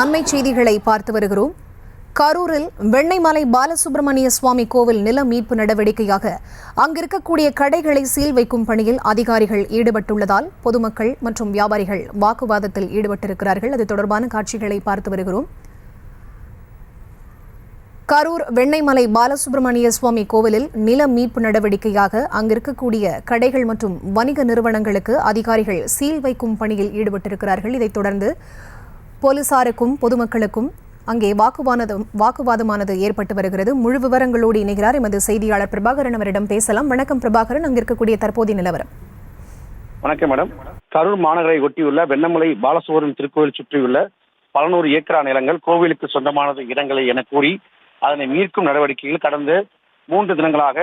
அண்மை செய்திகளை பார்த்து வருகிறோம். கரூரில் வெண்ணைமலை பாலசுப்பிரமணிய சுவாமி கோவில் நில மீட்பு நடவடிக்கையாக அங்கிருக்கக்கூடிய கடைகளை சீல் வைக்கும் பணியில் அதிகாரிகள் ஈடுபட்டுள்ளதால் பொதுமக்கள் மற்றும் வியாபாரிகள் வாக்குவாதத்தில் ஈடுபட்டிருக்கிறார்கள். அது தொடர்பான காட்சிகளை பார்த்து வருகிறோம். கரூர் வெண்ணைமலை பாலசுப்பிரமணிய சுவாமி கோவிலில் நில மீட்பு நடவடிக்கையாக அங்கிருக்கக்கூடிய கடைகள் மற்றும் வணிக நிறுவனங்களுக்கு அதிகாரிகள் சீல் வைக்கும் பணியில் ஈடுபட்டிருக்கிறார்கள். இதைத் தொடர்ந்து போலீசாருக்கும் பொதுமக்களுக்கும் அங்கே வாக்குவாதம் வாக்குவாதமானது ஏற்பட்டு வருகிறது. முழு விவரங்களோடு இணைகிறார் எமது செய்தியாளர் பிரபாகரன் அவரிடம் பேசலாம். வணக்கம் பிரபாகரன். அங்கிருக்கக்கூடிய தற்போதைய நிலவரம். வணக்கம் மேடம். கரூர் மாநகரை ஒட்டியுள்ள வெண்ணமலை பாலசுவரன் திருக்கோவில் சுற்றியுள்ள பலநூறு ஏக்கரா நிலங்கள் கோவிலுக்கு சொந்தமானது இடங்களை என கூறி அதனை மீட்கும் நடவடிக்கையில் கடந்த மூன்று தினங்களாக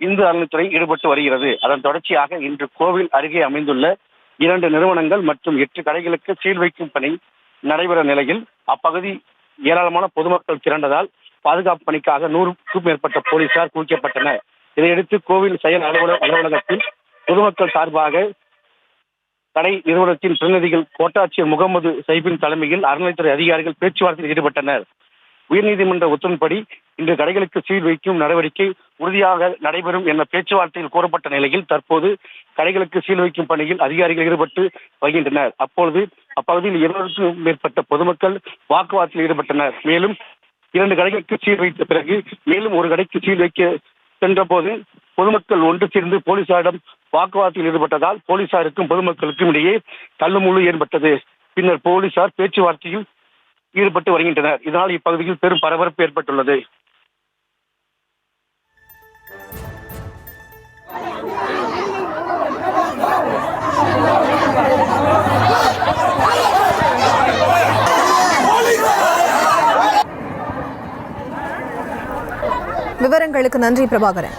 இந்து அறநிலைத்துறை ஈடுபட்டு வருகிறது. அதன் தொடர்ச்சியாக இன்று கோவில் அருகே அமைந்துள்ள இரண்டு நிறுவனங்கள் மற்றும் எட்டு கடைகளுக்கு சீல் வைக்கும் பணி நடைபெற நிலையில் அப்பகுதி ஏராளமான பொதுமக்கள் திரண்டதால் பாதுகாப்பு பணிக்காக நூறுக்கும் மேற்பட்ட போலீசார் குவிக்கப்பட்டனர். இதையடுத்து கோவில் செயல் அலுவலக அலுவலகத்தில் பொதுமக்கள் சார்பாக கடை நிறுவனத்தின் பிரதிநிதிகள் கோட்டாட்சியர் முகமது சைபின் தலைமையில் அறநிலைத்துறை அதிகாரிகள் பேச்சுவார்த்தையில் ஈடுபட்டனர். உயர்நீதிமன்ற உத்தரவின்படி இன்று கடைகளுக்கு சீல் வைக்கும் நடவடிக்கை உறுதியாக நடைபெறும் என பேச்சுவார்த்தையில் கூறப்பட்ட நிலையில் தற்போது கடைகளுக்கு சீல் வைக்கும் பணியில் அதிகாரிகள் ஈடுபட்டு வருகின்றனர். அப்பொழுது அப்பகுதியில் இருநூறுக்கும் மேற்பட்ட பொதுமக்கள் வாக்குவாதத்தில் ஈடுபட்டனர். மேலும் இரண்டு கடைகளுக்கு சீல் வைத்த பிறகு மேலும் ஒரு கடைக்கு சீல் வைக்க சென்றபோது பொதுமக்கள் ஒன்று சேர்ந்து போலீசாரிடம் வாக்குவாதத்தில் ஈடுபட்டதால் போலீசாருக்கும் பொதுமக்களுக்கும் இடையே தள்ளுமுள்ளு ஏற்பட்டது. பின்னர் போலீசார் பேச்சுவார்த்தையில் ஈடுபட்டு வருகின்றனர். இதனால் இப்பகுதியில் பெரும் பரபரப்பு ஏற்பட்டுள்ளது. விவரங்களுக்கு நன்றி பிரபாகரன்.